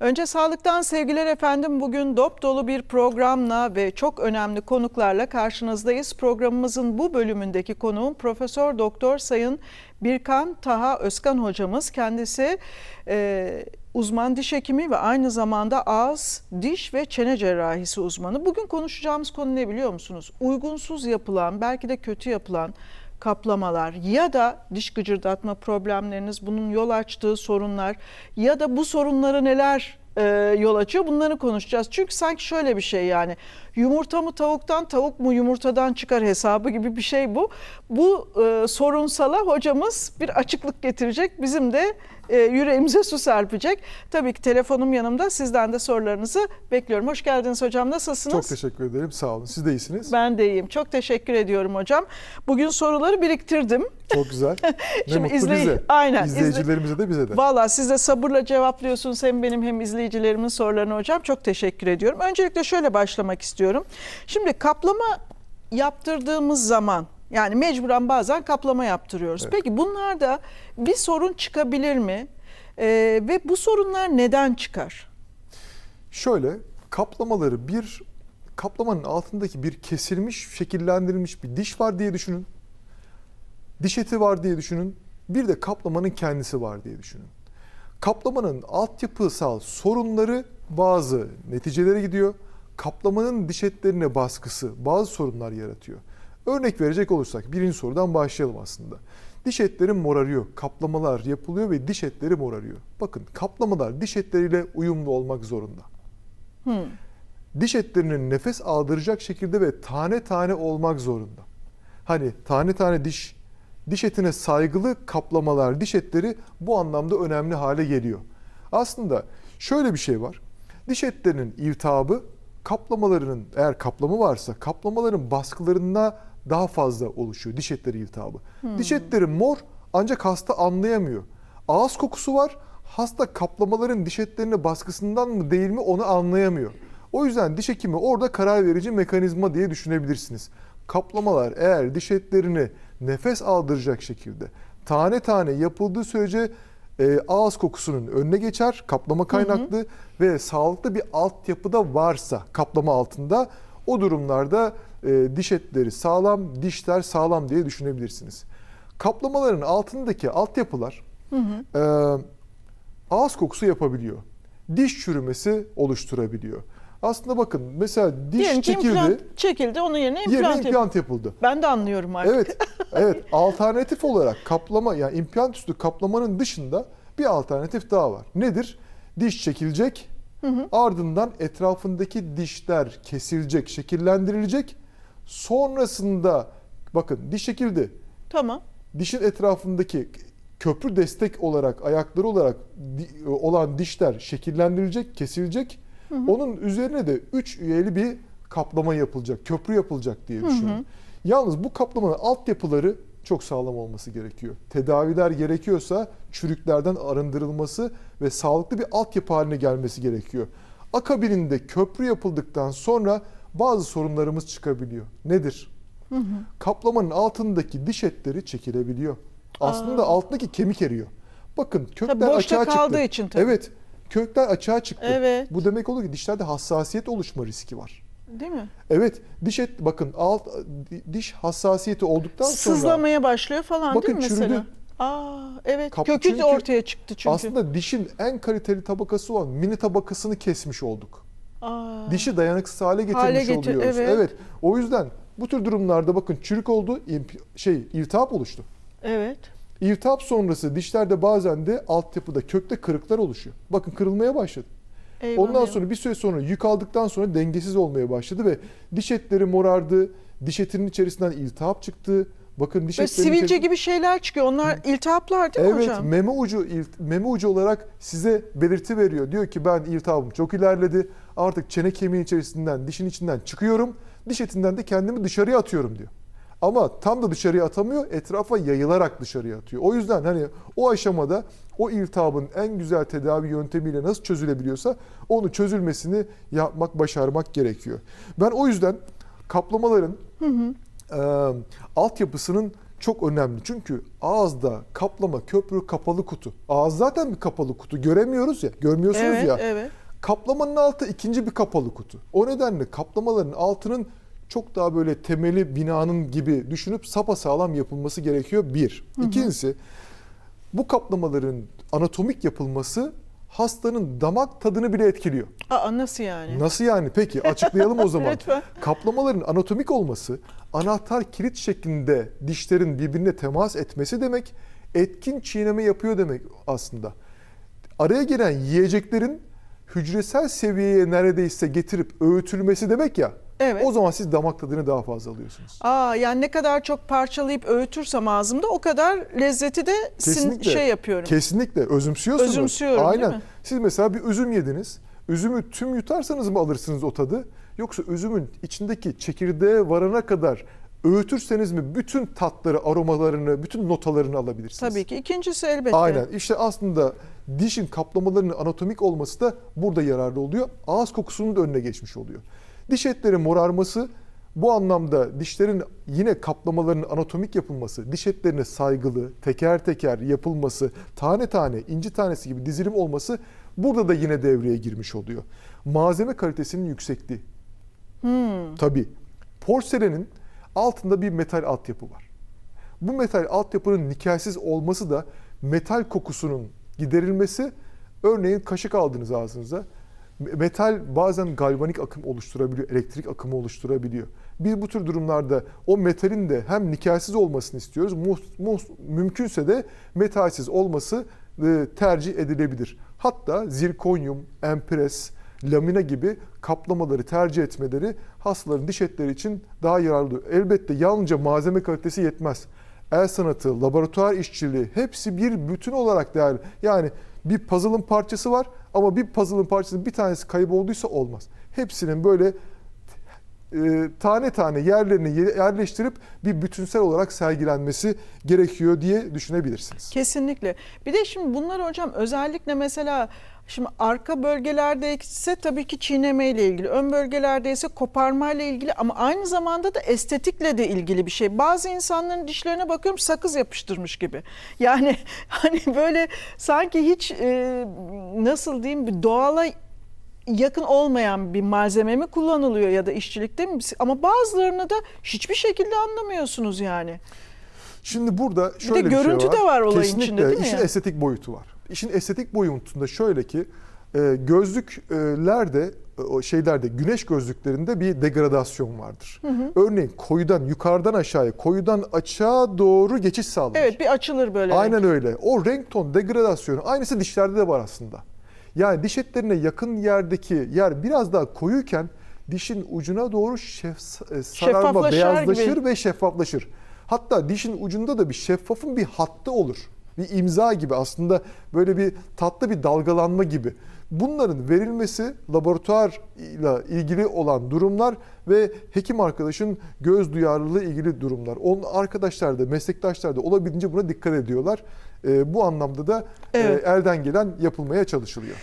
Önce sağlıktan sevgiler efendim. Bugün dop dolu bir programla ve çok önemli konuklarla karşınızdayız. Programımızın bu bölümündeki konuğum Profesör Doktor Sayın Birkan Taha Özkan hocamız. Kendisi e, uzman diş hekimi ve aynı zamanda ağız, diş ve çene cerrahisi uzmanı. Bugün konuşacağımız konu ne biliyor musunuz? Uygunsuz yapılan, belki de kötü yapılan kaplamalar ya da diş gıcırdatma problemleriniz, bunun yol açtığı sorunlar ya da bu sorunları neler e, yol açıyor bunları konuşacağız. Çünkü sanki şöyle bir şey yani yumurta mı tavuktan tavuk mu yumurtadan çıkar hesabı gibi bir şey bu. Bu e, sorunsala hocamız bir açıklık getirecek. Bizim de e, yüreğimize su serpecek. Tabii ki telefonum yanımda. Sizden de sorularınızı bekliyorum. Hoş geldiniz hocam. Nasılsınız? Çok teşekkür ederim. Sağ olun. Siz de iyisiniz. Ben de iyiyim. Çok teşekkür ediyorum hocam. Bugün soruları biriktirdim. Çok güzel. Ne Şimdi izley- bize. Aynen, İzleyicilerimize de bize de. Valla siz de sabırla cevaplıyorsunuz hem benim hem izleyicilerimin sorularını hocam. Çok teşekkür ediyorum. Öncelikle şöyle başlamak istiyorum. Şimdi kaplama yaptırdığımız zaman yani mecburen bazen kaplama yaptırıyoruz. Evet. Peki bunlarda bir sorun çıkabilir mi? Ee, ve bu sorunlar neden çıkar? Şöyle kaplamaları bir kaplamanın altındaki bir kesilmiş, şekillendirilmiş bir diş var diye düşünün. Diş eti var diye düşünün. Bir de kaplamanın kendisi var diye düşünün. Kaplamanın altyapısal sorunları bazı neticelere gidiyor. Kaplamanın diş etlerine baskısı bazı sorunlar yaratıyor. Örnek verecek olursak birinci sorudan başlayalım aslında. Diş etleri morarıyor, kaplamalar yapılıyor ve diş etleri morarıyor. Bakın kaplamalar diş etleriyle uyumlu olmak zorunda. Diş etlerinin nefes aldıracak şekilde ve tane tane olmak zorunda. Hani tane tane diş, diş etine saygılı kaplamalar, diş etleri bu anlamda önemli hale geliyor. Aslında şöyle bir şey var. Diş etlerinin irtihabı kaplamalarının eğer kaplama varsa kaplamaların baskılarına daha fazla oluşuyor diş etleri iltihabı. Diş etleri mor ancak hasta anlayamıyor. Ağız kokusu var. Hasta kaplamaların diş etlerine baskısından mı değil mi onu anlayamıyor. O yüzden diş hekimi orada karar verici mekanizma diye düşünebilirsiniz. Kaplamalar eğer diş etlerini nefes aldıracak şekilde tane tane yapıldığı sürece e, ağız kokusunun önüne geçer, kaplama kaynaklı ve sağlıklı bir altyapıda varsa kaplama altında o durumlarda e, diş etleri sağlam, dişler sağlam diye düşünebilirsiniz. Kaplamaların altındaki altyapılar e, ağız kokusu yapabiliyor. Diş çürümesi oluşturabiliyor. Aslında bakın mesela diş Diyelim ki çekildi, implant çekildi onun yerine implant, yerine yapıldı. implant yapıldı. Ben de anlıyorum artık. Evet, evet. Alternatif olarak kaplama yani implant üstü kaplamanın dışında bir alternatif daha var. Nedir? Diş çekilecek, ardından etrafındaki dişler kesilecek, şekillendirilecek. Sonrasında bakın diş çekildi. Tamam. Dişin etrafındaki köprü destek olarak, ayakları olarak di- olan dişler şekillendirilecek, kesilecek. Onun üzerine de 3 üyeli bir kaplama yapılacak, köprü yapılacak diye düşünün. Yalnız bu kaplamanın altyapıları çok sağlam olması gerekiyor. Tedaviler gerekiyorsa çürüklerden arındırılması ve sağlıklı bir altyapı haline gelmesi gerekiyor. Akabininde köprü yapıldıktan sonra bazı sorunlarımız çıkabiliyor. Nedir? Kaplamanın altındaki diş etleri çekilebiliyor. Aslında altındaki kemik eriyor. Bakın kökler boşta açığa kaldığı çıktı. için tabii. Evet. Kökler açığa çıktı. Evet. Bu demek oluyor ki dişlerde hassasiyet oluşma riski var. Değil mi? Evet, diş et bakın alt diş hassasiyeti olduktan sonra Sızlamaya başlıyor falan Bakın değil mi mesela? çürüdü. Aa evet. Kap- Kökü çünkü ortaya çıktı çünkü. aslında dişin en kaliteli tabakası olan mini tabakasını kesmiş olduk. Aa, Dişi dayanıksız hale getirmiş Hale getir- oluyoruz. evet. O yüzden bu tür durumlarda bakın çürük oldu, şey iltihap oluştu. evet. İltihap sonrası dişlerde bazen de altyapıda kökte kırıklar oluşuyor. Bakın kırılmaya başladı. Eyvah, Ondan sonra bir süre sonra yük aldıktan sonra dengesiz olmaya başladı ve diş etleri morardı. Diş etinin içerisinden iltihap çıktı. Bakın diş Böyle etlerinin sivilce gibi şeyler çıkıyor. Onlar iltihaplar değil mi Evet, hocam? meme ucu meme ucu olarak size belirti veriyor. Diyor ki ben iltihabım çok ilerledi. Artık çene kemiği içerisinden, dişin içinden çıkıyorum. Diş etinden de kendimi dışarıya atıyorum diyor. Ama tam da dışarıya atamıyor, etrafa yayılarak dışarıya atıyor. O yüzden hani o aşamada o iltihabın en güzel tedavi yöntemiyle nasıl çözülebiliyorsa onu çözülmesini yapmak, başarmak gerekiyor. Ben o yüzden kaplamaların e, altyapısının çok önemli. Çünkü ağızda kaplama, köprü, kapalı kutu. Ağız zaten bir kapalı kutu. Göremiyoruz ya, görmüyorsunuz Evet, ya. evet. Kaplamanın altı ikinci bir kapalı kutu. O nedenle kaplamaların altının çok daha böyle temeli binanın gibi düşünüp sapasağlam yapılması gerekiyor bir. İkincisi bu kaplamaların anatomik yapılması hastanın damak tadını bile etkiliyor. Aa, nasıl yani? Nasıl yani? Peki açıklayalım o zaman. Lütfen. Kaplamaların anatomik olması anahtar kilit şeklinde dişlerin birbirine temas etmesi demek. Etkin çiğneme yapıyor demek aslında. Araya giren yiyeceklerin hücresel seviyeye neredeyse getirip öğütülmesi demek ya. Evet. O zaman siz damak tadını daha fazla alıyorsunuz. Aa, yani ne kadar çok parçalayıp öğütürsem ağzımda o kadar lezzeti de sin- Kesinlikle. şey yapıyorum. Kesinlikle özümsüyorsunuz. Özümsüyorum, değil Aynen. mi? Siz mesela bir üzüm yediniz. Üzümü tüm yutarsanız mı alırsınız o tadı? Yoksa üzümün içindeki çekirdeğe varana kadar öğütürseniz mi bütün tatları, aromalarını, bütün notalarını alabilirsiniz? Tabii ki. İkincisi elbette. Aynen. İşte aslında dişin kaplamalarının anatomik olması da burada yararlı oluyor. Ağız kokusunun da önüne geçmiş oluyor. Diş etleri morarması bu anlamda dişlerin yine kaplamalarının anatomik yapılması, diş etlerine saygılı, teker teker yapılması, tane tane, inci tanesi gibi dizilim olması burada da yine devreye girmiş oluyor. Malzeme kalitesinin yüksekliği. Tabii. Porselenin altında bir metal altyapı var. Bu metal altyapının nikelsiz olması da metal kokusunun giderilmesi, örneğin kaşık aldınız ağzınıza. Metal bazen galvanik akım oluşturabiliyor, elektrik akımı oluşturabiliyor. Biz bu tür durumlarda o metalin de hem nikelsiz olmasını istiyoruz, mümkünse de metalsiz olması e, tercih edilebilir. Hatta zirkonyum, empres, lamina gibi kaplamaları tercih etmeleri hastaların diş etleri için daha yararlı. Elbette yalnızca malzeme kalitesi yetmez. El sanatı, laboratuvar işçiliği hepsi bir bütün olarak değerli. Yani bir puzzle'ın parçası var ama bir puzzle'ın parçasının bir tanesi kaybolduysa olmaz. Hepsinin böyle e, tane tane yerlerini yerleştirip bir bütünsel olarak sergilenmesi gerekiyor diye düşünebilirsiniz. Kesinlikle. Bir de şimdi bunlar hocam özellikle mesela şimdi arka bölgelerde ise tabii ki çiğneme ile ilgili, ön bölgelerde ise koparma ile ilgili ama aynı zamanda da estetikle de ilgili bir şey. Bazı insanların dişlerine bakıyorum sakız yapıştırmış gibi. Yani hani böyle sanki hiç e, nasıl diyeyim bir doğala yakın olmayan bir malzeme mi kullanılıyor ya da işçilikte mi? Ama bazılarını da hiçbir şekilde anlamıyorsunuz yani. Şimdi burada şöyle bir, görüntü şey var. de var olayın Kesinlikle içinde, değil mi işin estetik boyutu var. İşin estetik boyutunda şöyle ki e, gözlüklerde e, o şeylerde güneş gözlüklerinde bir degradasyon vardır. Örneğin koyudan yukarıdan aşağıya, koyudan açığa doğru geçiş sağlanır. Evet bir açılır böyle. Aynen öyle. O renk ton degradasyonu aynısı dişlerde de var aslında. Yani diş etlerine yakın yerdeki yer biraz daha koyuyken dişin ucuna doğru şef, e, sararma, beyazlaşır gibi. ve şeffaflaşır. Hatta dişin ucunda da bir şeffafın bir hattı olur. Bir imza gibi aslında böyle bir tatlı bir dalgalanma gibi. Bunların verilmesi laboratuvarla ilgili olan durumlar ve hekim arkadaşın göz duyarlılığı ilgili durumlar. Onun arkadaşlar da meslektaşlar da olabildiğince buna dikkat ediyorlar. Ee, bu anlamda da e, Evet. elden gelen yapılmaya çalışılıyor.